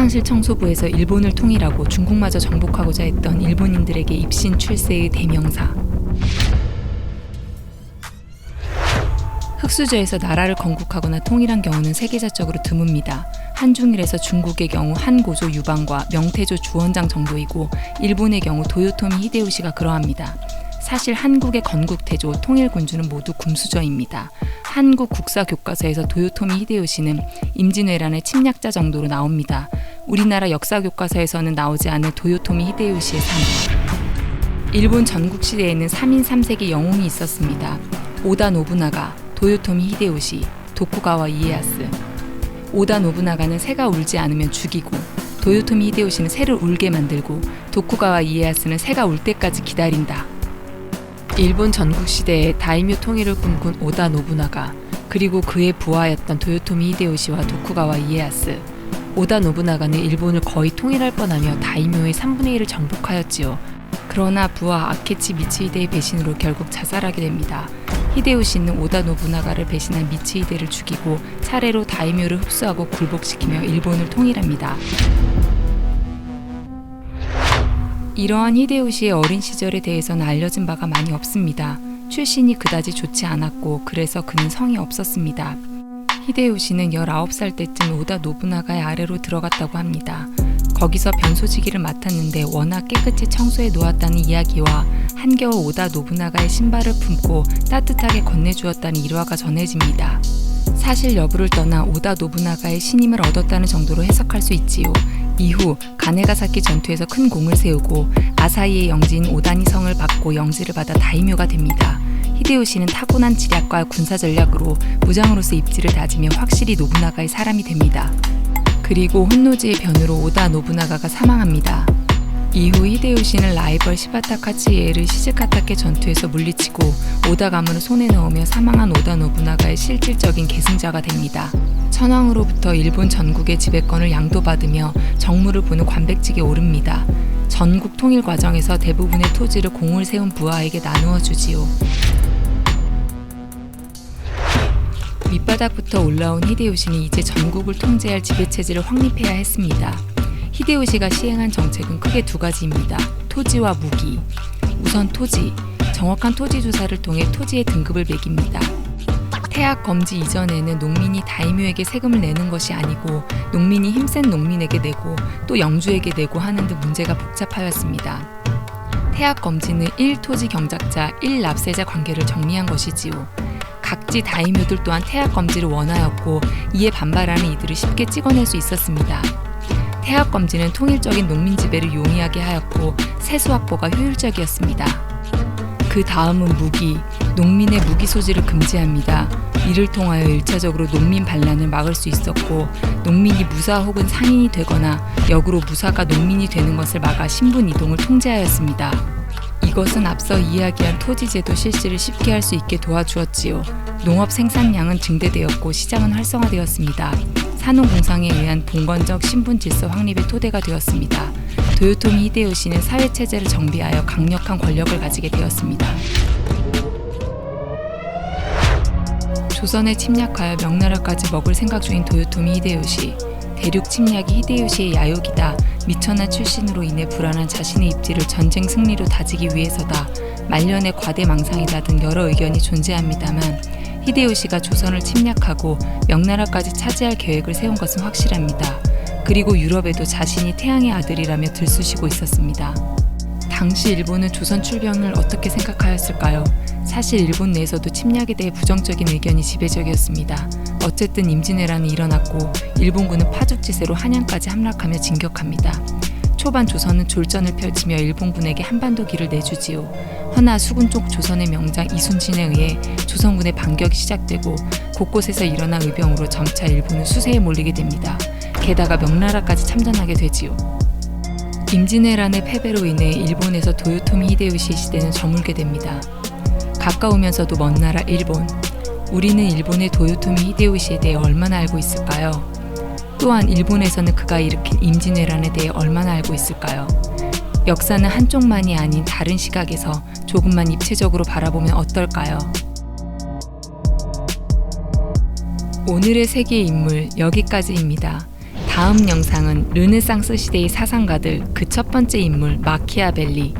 화장실 청소부에서 일본을 통일하고 중국마저 정복하고자 했던 일본인들에게 입신 출세의 대명사. 흑수저에서 나라를 건국하거나 통일한 경우는 세계사적으로 드뭅니다. 한중일에서 중국의 경우 한고조 유방과 명태조 주원장 정도이고 일본의 경우 도요토미 히데요시가 그러합니다. 사실 한국의 건국태조 통일군주는 모두 금수저입니다. 한국 국사 교과서에서 도요토미 히데요시는 임진왜란의 침략자 정도로 나옵니다. 우리나라 역사 교과서에서는 나오지 않은 도요토미 히데요시의 삶. 일본 전국 시대에는 3인 3색의 영웅이 있었습니다. 오다 노부나가, 도요토미 히데요시, 도쿠가와 이에야스. 오다 노부나가는 새가 울지 않으면 죽이고 도요토미 히데요시는 새를 울게 만들고 도쿠가와 이에야스는 새가 울 때까지 기다린다. 일본 전국 시대에 다이묘 통일을 꿈꾼 오다 노부나가 그리고 그의 부하였던 도요토미 히데요시와 도쿠가와 이에야스 오다 노부나가는 일본을 거의 통일할 뻔하며 다이묘의 3분의 1을 정복하였지요. 그러나 부하 아케치 미츠히데의 배신으로 결국 자살하게 됩니다. 히데요시는 오다 노부나가를 배신한 미츠히데를 죽이고 차례로 다이묘를 흡수하고 굴복시키며 일본을 통일합니다. 이러한 히데요시의 어린 시절에 대해서는 알려진 바가 많이 없습니다. 출신이 그다지 좋지 않았고 그래서 그는 성이 없었습니다. 히데요시는 19살 때쯤 오다 노부나가의 아래로 들어갔다고 합니다. 거기서 변소지기를 맡았는데 워낙 깨끗이 청소해 놓았다는 이야기와 한겨울 오다 노부나가의 신발을 품고 따뜻하게 건네주었다는 일화가 전해집니다. 사실 여부를 떠나 오다 노부나가의 신임을 얻었다는 정도로 해석할 수 있지요. 이후 가네가사키 전투에서 큰 공을 세우고 아사히의 영지인 오다니 성을 받고 영지를 받아 다이묘가 됩니다. 히데요시는 타고난 지략과 군사 전략으로 무장으로서 입지를 다지며 확실히 노부나가의 사람이 됩니다. 그리고 혼노지의 변으로 오다 노부나가가 사망합니다. 이후 히데요시는 라이벌 시바타 카치에를 시즈카타케 전투에서 물리치고 오다 가문을 손에 넣으며 사망한 오다 노부나가의 실질적인 계승자가 됩니다. 천황으로부터 일본 전국의 지배권을 양도받으며 정무를 보는 관백직에 오릅니다. 전국 통일 과정에서 대부분의 토지를 공을 세운 부하에게 나누어 주지요. 밑바닥부터 올라온 히데요시는 이제 전국을 통제할 지배체제를 확립해야 했습니다. 히데요시가 시행한 정책은 크게 두 가지입니다. 토지와 무기. 우선 토지. 정확한 토지 조사를 통해 토지의 등급을 매깁니다. 태학 검지 이전에는 농민이 다이묘에게 세금을 내는 것이 아니고 농민이 힘센 농민에게 내고 또 영주에게 내고 하는 등 문제가 복잡하였습니다. 태학 검지는 1토지 경작자, 1납세자 관계를 정리한 것이지요. 각지 다이묘들 또한 태학 검지를 원하였고 이에 반발하는 이들을 쉽게 찍어낼 수 있었습니다. 태학 검지는 통일적인 농민 지배를 용이하게 하였고 세수 확보가 효율적이었습니다. 그 다음은 무기, 농민의 무기 소지를 금지합니다. 이를 통하여 일차적으로 농민 반란을 막을 수 있었고 농민이 무사 혹은 상인이 되거나 역으로 무사가 농민이 되는 것을 막아 신분 이동을 통제하였습니다. 이것은 앞서 이야기한 토지제도 실시를 쉽게 할 수 있게 도와주었지요. 농업 생산량은 증대되었고 시장은 활성화되었습니다. 산업공상에 의한 봉건적 신분 질서 확립의 토대가 되었습니다. 도요토미 히데요시는 사회 체제를 정비하여 강력한 권력을 가지게 되었습니다. 조선에 침략하여 명나라까지 먹을 생각 중인 도요토미 히데요시. 대륙 침략이 히데요시의 야욕이다. 미천하 출신으로 인해 불안한 자신의 입지를 전쟁 승리로 다지기 위해서다. 말년의 과대망상이다 등 여러 의견이 존재합니다만 히데요시가 조선을 침략하고 명나라까지 차지할 계획을 세운 것은 확실합니다. 그리고 유럽에도 자신이 태양의 아들이라며 들쑤시고 있었습니다. 당시 일본은 조선 출병을 어떻게 생각하였을까요? 사실 일본 내에서도 침략에 대해 부정적인 의견이 지배적이었습니다. 어쨌든 임진왜란이 일어났고 일본군은 파죽지세로 한양까지 함락하며 진격합니다. 초반 조선은 졸전을 펼치며 일본군에게 한반도 길을 내주지요. 허나 수군 쪽 조선의 명장 이순신에 의해 조선군의 반격이 시작되고 곳곳에서 일어난 의병으로 점차 일본은 수세에 몰리게 됩니다. 게다가 명나라까지 참전하게 되지요. 임진왜란의 패배로 인해 일본에서 도요토미 히데요시 시대는 저물게 됩니다. 가까우면서도 먼 나라 일본. 우리는 일본의 도요토미 히데요시에 대해 얼마나 알고 있을까요? 또한 일본에서는 그가 일으킨 임진왜란에 대해 얼마나 알고 있을까요? 역사는 한쪽만이 아닌 다른 시각에서 조금만 입체적으로 바라보면 어떨까요? 오늘의 세계 인물 여기까지입니다. 다음 영상은 르네상스 시대의 사상가들 그 첫 번째 인물 마키아벨리